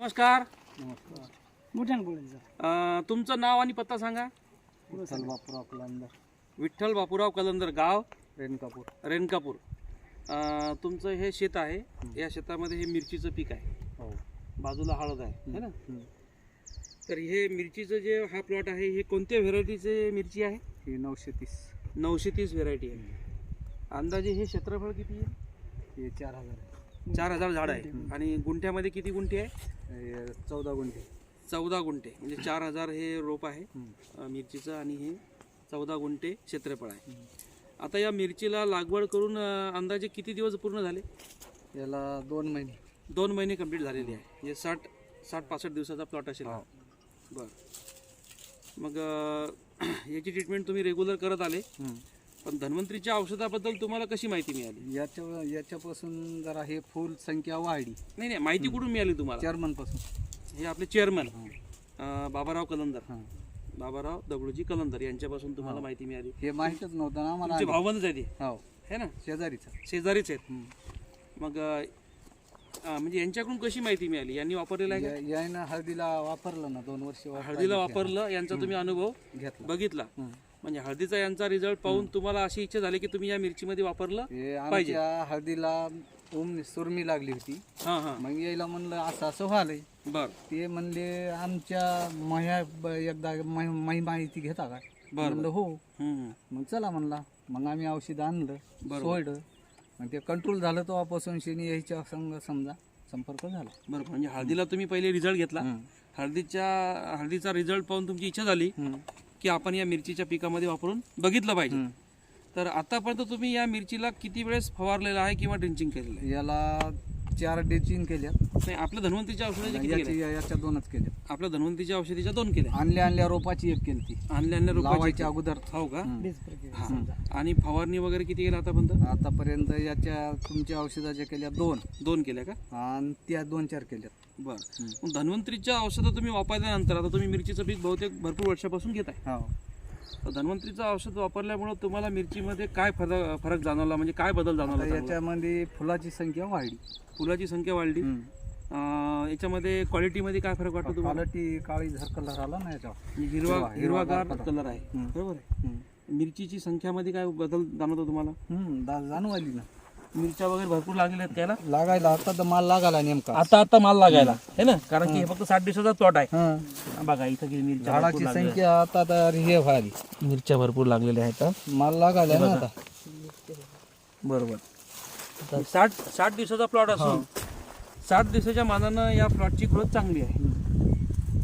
नमस्कार. नमस्कार मोठ्यानं बोलायचं अं, तुमचं नाव आणि पत्ता सांगा. विठ्ठल बापूराव कलांदर. विठ्ठल बापूराव कलंदर गाव. रेणकापूर रेणकापूर अं, तुमचं हे शेत आहे. या शेतामध्ये हे मिरचीचं पीक आहे. हो. बाजूला हळद आहे. है ना? हम्म. तर हे मिरचीचं जे हा प्लॉट आहे हे कोणत्या व्हेरायटीचे मिरची आहे? ही नऊशे तीस. नऊशे तीस व्हेरायटी आहे. अंदाजे हे क्षेत्रफळ किती आहे? हे चार हजार आहे. चार हजार झाड आहे. आणि गुंठ्यामध्ये किती गुंठे आहे? चौदा गुंठे. चौदा गुंठे. म्हणजे चार हजार हे रोप आहे. अं, मिरचीचं आणि हे चौदा गुंठे क्षेत्रफळ आहे. आता या मिरचीला लागवड करून अं, अंदाजे किती दिवस पूर्ण झाले? याला दोन महिने. दोन महिने कंप्लीट झालेले आहे. म्हणजे साठ साठ पासष्ट दिवसाचा प्लॉट असेल. हा. बरं. मग अं, याची ट्रीटमेंट तुम्ही रेग्युलर करत आले. पण धन्वंतरीच्या औषधाबद्दल तुम्हाला कशी माहिती मिळाली? याच्या याच्यापासून जरा हे फुल संख्या वाढली. नाही नाही माहिती कुठून मिळाली तुम्हाला? चेअरमनपासून. हे आपले चेअरमन बाबाराव कलंदर. हां. बाबाराव दगडूजी कलंदर यांच्यापासून तुम्हाला माहिती मिळाली. हे माहीतच नव्हतं ना तुमचे आम्हाला. भावबंदच आहे ते हो. है. ना? शेजारीचा. शेजारीच आहेत. मग अं, अं, म्हणजे यांच्याकडून कशी माहिती मिळाली? यांनी वापरलेलं आहे या- यायनं हळदीला वापरलं ना दोन वर्ष का? हळदीला वापरलं यांचा तुम्ही अनुभव घेतला. बघितला. हम्म. म्हणजे हळदीचा यांचा रिझल्ट पाहून तुम्हाला अशी इच्छा झाली की तुम्ही या मिरचीमध्ये वापरलं हे पाहिजे. आमच्या हळदीला उम सुरमी लागली होती. हां हां. मग यायला म्हणलं असं असं व्हालंय. बर. ते म्हणले आमच्या महिया ब- एकदा मा- माही माहिती घेता का? बर म्हणलं हो. हम्म. मग चला म्हणला. मग आम्ही औषध आणलं बरोबर. सोडलं. मग ते कंट्रोल झालं तेव्हापासून शनी यायच्या संग समजा संपर्क झाला. बरं म्हणजे हळदीला तुम्ही पहिले रिझल्ट घेतला. हळदीच्या हळदीचा रिझल्ट पाहून तुमची इच्छा झाली. हम्म. की आपण या मिरचीच्या पिकामध्ये वापरून बघितलं पाहिजे. तर आतापर्यंत तुम्ही या मिरचीला किती वेळेस फवारलेलं आहे किंवा ड्रिंचिंग केलेलं आहे याला चार डेचिंग केल्या नाही आपल्या धन्वंतीच्या औषधाच्या किती केल्या? याची याच्या दोनच केल्या आपल्या धन्वंतीच्या औषधीच्या दोन केल्या. आणल्या आणल्या रोपाची एक केली ती. आणल्या आणल्या रोपाची अगोदर. हो का? हम्म. हा. आणि फवारणी वगैरे किती केल्या आतापर्यंत? आतापर्यंत याच्या तुमच्या औषधाच्या केल्या दोन. दोन केल्या का? आणि त्या दोन चार केल्या बर. मग धन्वंतरीच्या औषधं तुम्ही वापरल्यानंतर आता तुम्ही मिरचीचं पीक बहुतेक भरपूर वर्षापासून घेत आहे हो. धन्वंतरीचं औषध वापरल्यामुळे तुम्हाला मिरचीमध्ये काय फरक फरक जाणवला? म्हणजे काय बदल जाणवला चांगला? याच्यामध्ये फुलाची संख्या वाढली. फुलाची संख्या वाढली? अं, याच्यामध्ये क्वालिटीमध्ये काय फरक वाटतो तुम्हाला? क्वालिटी काळी झर कलर आला ना याच्यावर. म्हणजे हिरवा हिरवा- हिरवागार हिरवागार कलर आहे. हम्म. बरोबर आहे? मिरचीची संख्यामध्ये काय बदल जाणवतो तुम्हाला? हम्म दा- जाणवाली ना. मिरच्या वगैरे भरपूर लागलेल्या आहेत त्याला लागायला आता तर माल लागायला नेमका. आता आता माल लागायला. है ना? कारण की हे फक्त साठ दिवसाचा प्लॉट आहे. हं. बघा इथं किती मिरच्या झाडाची भरपूर लागलेल्या संख्या आता तर हे व्हायली. आहेत. मिरच्या भरपूर लागलेल्या आहेत माल लागायला ना आता बरोबर. साठ साठ दिवसाचा प्लॉट असून साठ दिवसाच्या मानानं या प्लॉटची ग्रोथ चांगली आहे.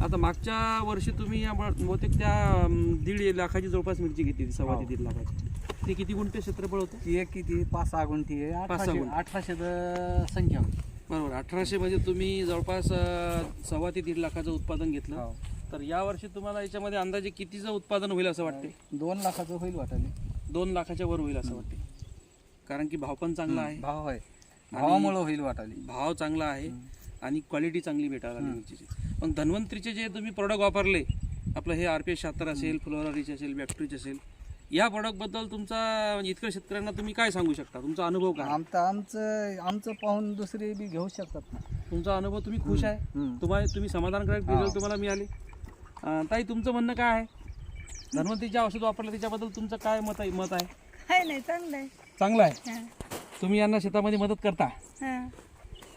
आता मागच्या वर्षी तुम्ही या ब- बहुतेक त्या अं, दीड लाखाची जवळपास मिरची घेतली सव्वा ते दीड लाखाची. ते किती गुंठे क्षेत्रफळ होतं? ती एक किती? पाच सहा गुंठी आहे. अठराशे गुंठी. अठराशे तर संख्या होती बरोबर. अठराशे म्हणजे तुम्ही जवळपास अं, सव्वा ते दीड लाखाचं उत्पादन घेतलं. हो. तर या वर्षी तुम्हाला याच्यामध्ये अंदाजे कितीचं उत्पादन होईल असं वाटते दोन लाखाचं होईल वाटायला. दोन लाखाच्या वर होईल असं वाटते कारण की भाव पण चांगला आहे. भाव आहे. भावामुळं होईल वाटायला. भाव चांगला आहे आणि क्वालिटी चांगली भेटायला लागली मिरचीची. पण धन्वंतरीचे जे तुम्ही प्रोडक्ट वापरले आपलं हे आर पी एस शहात्तर असेल फ्लोरा रिच असेल बॅक्टरीच असेल या प्रोडक्टबद्दल तुमचा म्हणजे इतक्या शेतकऱ्यांना तुम्ही काय सांगू शकता? तुमचा अनुभव काय? आमचं आमचं आमचं पाहून दुसरे बी घेऊ शकतात ना. तुमचा अनुभव तुम्ही खुश आहे? हम्म. तुम्हाला तुम्ही समाधानकारक रिझल्ट तुम्हाला मिळाले. अं, ताई तुमचं म्हणणं काय आहे? धन्वंतरीचे औषध वापरलं त्याच्याबद्दल तुमचं काय मत आहे? मत आहे? आहे नाही चांगलं आहे. चांगलं आहे? हां. तुम्ही यांना शेतामध्ये मदत करता? हां.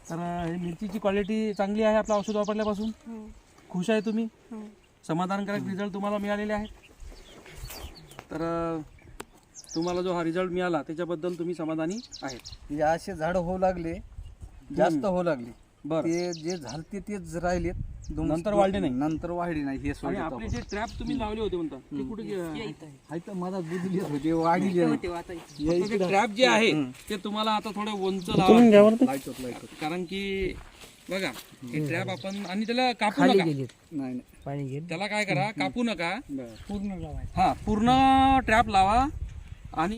तर अं, हे मिरचीची क्वालिटी चांगली आहे आपलं औषध वापरल्यापासून? हो. खुश आहे तुम्ही? हो. समाधानकारक रिझल्ट तुम्हाला मिळालेले आहेत? तर तुम्हाला जो हा रिझल्ट मिळाला त्याच्याबद्दल तुम्ही समाधानी आहेत. हे असे झाड होऊ लागले जास्त होऊ लागले. बरं. ते जे झालते तेच राहिलेत दोन- नंतर वाढले नाही? नंतर वाढले नाही हे आणि सोडले आपले जे ट्रॅप तुम्ही लावले होते म्हणता ते कुठे गे- तर मला बुजले होते वाढले. आता ट्रॅप जे आहे ते तुम्हाला आता थोडे उंच लावा कारण की बघा हे ट्रॅप आपण आणि त्याला कापू नका. नाही नाही. पाणी त्याला काय करा कापू नका. बरं. पूर्ण लावायचं. हा पूर्ण ट्रॅप लावा आणि